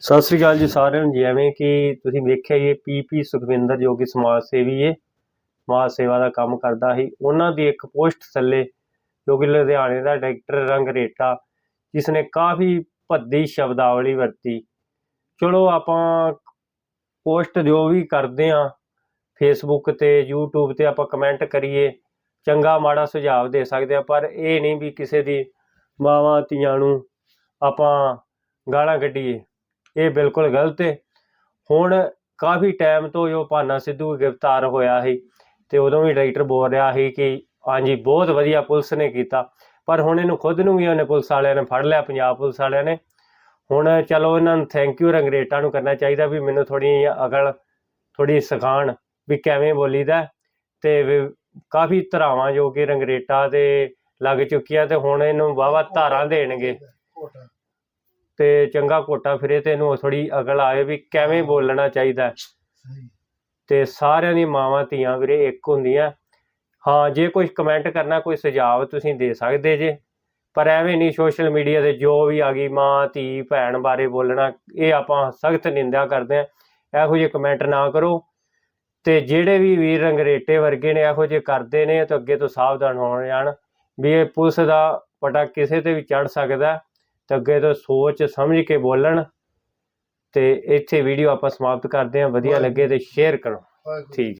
ਸਤਿ ਸ੍ਰੀ ਅਕਾਲ ਜੀ ਸਾਰਿਆਂ ਨੂੰ, ਜਿਵੇਂ ਕਿ ਤੁਸੀਂ ਵੇਖਿਆ ਹੀ ਪੀਪੀ ਸੁਖਵਿੰਦਰ ਜੋ ਕਿ ਸਮਾਜ ਸੇਵੀ ਹੈ, ਸਮਾਜ ਸੇਵਾ ਦਾ ਕੰਮ ਕਰਦਾ ਸੀ। ਉਹਨਾਂ ਦੀ ਇੱਕ ਪੋਸਟ ਥੱਲੇ ਜੋ ਕਿ ਲੁਧਿਆਣੇ ਦਾ ਡਾਇਰੈਕਟਰ ਰੰਗਰੇਟਾ ਜਿਸ ਨੇ ਕਾਫੀ ਭੱਦੀ ਸ਼ਬਦਾਵਲੀ ਵਰਤੀ। ਚਲੋ ਆਪਾਂ ਪੋਸਟ ਜੋ ਵੀ ਕਰਦੇ ਆ ਫੇਸਬੁੱਕ ਤੇ, YouTube ਤੇ ਆਪਾਂ ਕਮੈਂਟ ਕਰੀਏ, ਚੰਗਾ ਮਾੜਾ ਸੁਝਾਅ ਦੇ ਸਕਦੇ ਆ ਪਰ ਇਹ ਨਹੀਂ ਵੀ ਕਿਸੇ ਦੀ ਮਾਵਾਂ ਧੀਆਂ ਨੂੰ ਆਪਾਂ ਗਾਲਾਂ ਕੱਢੀਏ। ਇਹ ਬਿਲਕੁਲ ਗਲਤ ਹੈ ਹੁਣ ਕਾਫੀ ਟਾਈਮ ਤੋਂ ਜੋ ਭਾਨਾ ਸਿੱਧੂ ਗ੍ਰਿਫਤਾਰ ਹੋਇਆ ਸੀ ਤੇ ਉਦੋਂ ਵੀ ਡਾਇਰੈਕਟਰ ਬੋਲ ਰਿਹਾ ਸੀ ਕਿ ਹਾਂਜੀ, ਬਹੁਤ ਵਧੀਆ ਪੁਲਿਸ ਨੇ ਕੀਤਾ, ਪਰ ਹੁਣ ਇਹਨੂੰ ਖੁਦ ਨੂੰ ਵੀ ਉਹਨੇ ਪੁਲਿਸ ਵਾਲਿਆਂ ਨੇ ਫੜ ਲਿਆ, ਪੰਜਾਬ ਪੁਲਿਸ ਵਾਲਿਆਂ ਨੇ। ਹੁਣ ਚਲੋ ਇਹਨਾਂ ਨੂੰ ਥੈਂਕ ਯੂ ਰੰਗਰੇਟਾ ਨੂੰ ਕਰਨਾ ਚਾਹੀਦਾ ਵੀ ਮੈਨੂੰ ਥੋੜੀ ਅਕਲ ਥੋੜੀ ਸਿਖਾਣ ਵੀ ਕਿਵੇਂ ਬੋਲੀਦਾ ਤੇ ਵੀ ਕਾਫੀ ਧਰਾਵਾਂ ਜੋ ਕਿ ਰੰਗਰੇਟਾ ਦੇ ਲੱਗ ਚੁੱਕੀਆਂ ਤੇ ਹੁਣ ਇਹਨੂੰ ਵਾਵਾ ਧਾਰਾਂ ਦੇਣਗੇ। ਤੇ ਚੰਗਾ ਕੋਟਾ ਫਿਰੇ ਤੇ ਇਹਨੂੰ ਥੋੜੀ ਅਕਲ ਆਵੇ ਵੀ ਕਿਵੇਂ ਬੋਲਣਾ ਚਾਹੀਦਾ। ਤੇ ਸਾਰਿਆਂ ਦੀ ਮਾਵਾਂ ਧੀਆਂ ਵੀਰੇ ਇੱਕ ਹੁੰਦੀਆਂ। ਹਾਂ ਜੇ ਕੋਈ ਕਮੈਂਟ ਕਰਨਾ ਕੋਈ ਸੁਝਾਅ ਤੁਸੀਂ ਦੇ ਸਕਦੇ ਜੇ। ਪਰ ਐਵੇਂ ਨਹੀਂ ਸੋਸ਼ਲ ਮੀਡੀਆ ਤੇ ਜੋ ਵੀ ਆ ਗਈ ਮਾਂ ਧੀ ਭੈਣ ਬਾਰੇ ਬੋਲਣਾ ਇਹ ਆਪਾਂ ਸਖਤ ਨਿੰਦਾ ਕਰਦੇ ਆ ਇਹੋ ਜਿਹੇ ਕਮੈਂਟ ਨਾ ਕਰੋ। ਤੇ ਜਿਹੜੇ ਵੀ ਵੀਰ ਰੰਗਰੇਟੇ ਵਰਗੇ ਨੇ ਇਹੋ ਜਿਹੇ ਕਰਦੇ ਨੇ ਤਾਂ ਅੱਗੇ ਤੋਂ ਸਾਵਧਾਨ ਹੋਣ ਜਾਣ। ਵੀ ਇਹ ਪੁਲਿਸ ਦਾ ਪਟਾ ਕਿਸੇ ਤੇ ਵੀ ਚੜ ਸਕਦਾ। ਤੇ ਅੱਗੇ ਤੋਂ ਸੋਚ ਸਮਝ ਕੇ ਬੋਲਣ ਤੇ ਇੱਥੇ ਵੀਡੀਓ ਆਪਾਂ ਸਮਾਪਤ ਕਰਦੇ ਹਾਂ। ਵਧੀਆ ਲੱਗੇ ਤੇ ਸ਼ੇਅਰ ਕਰੋ। ਠੀਕ।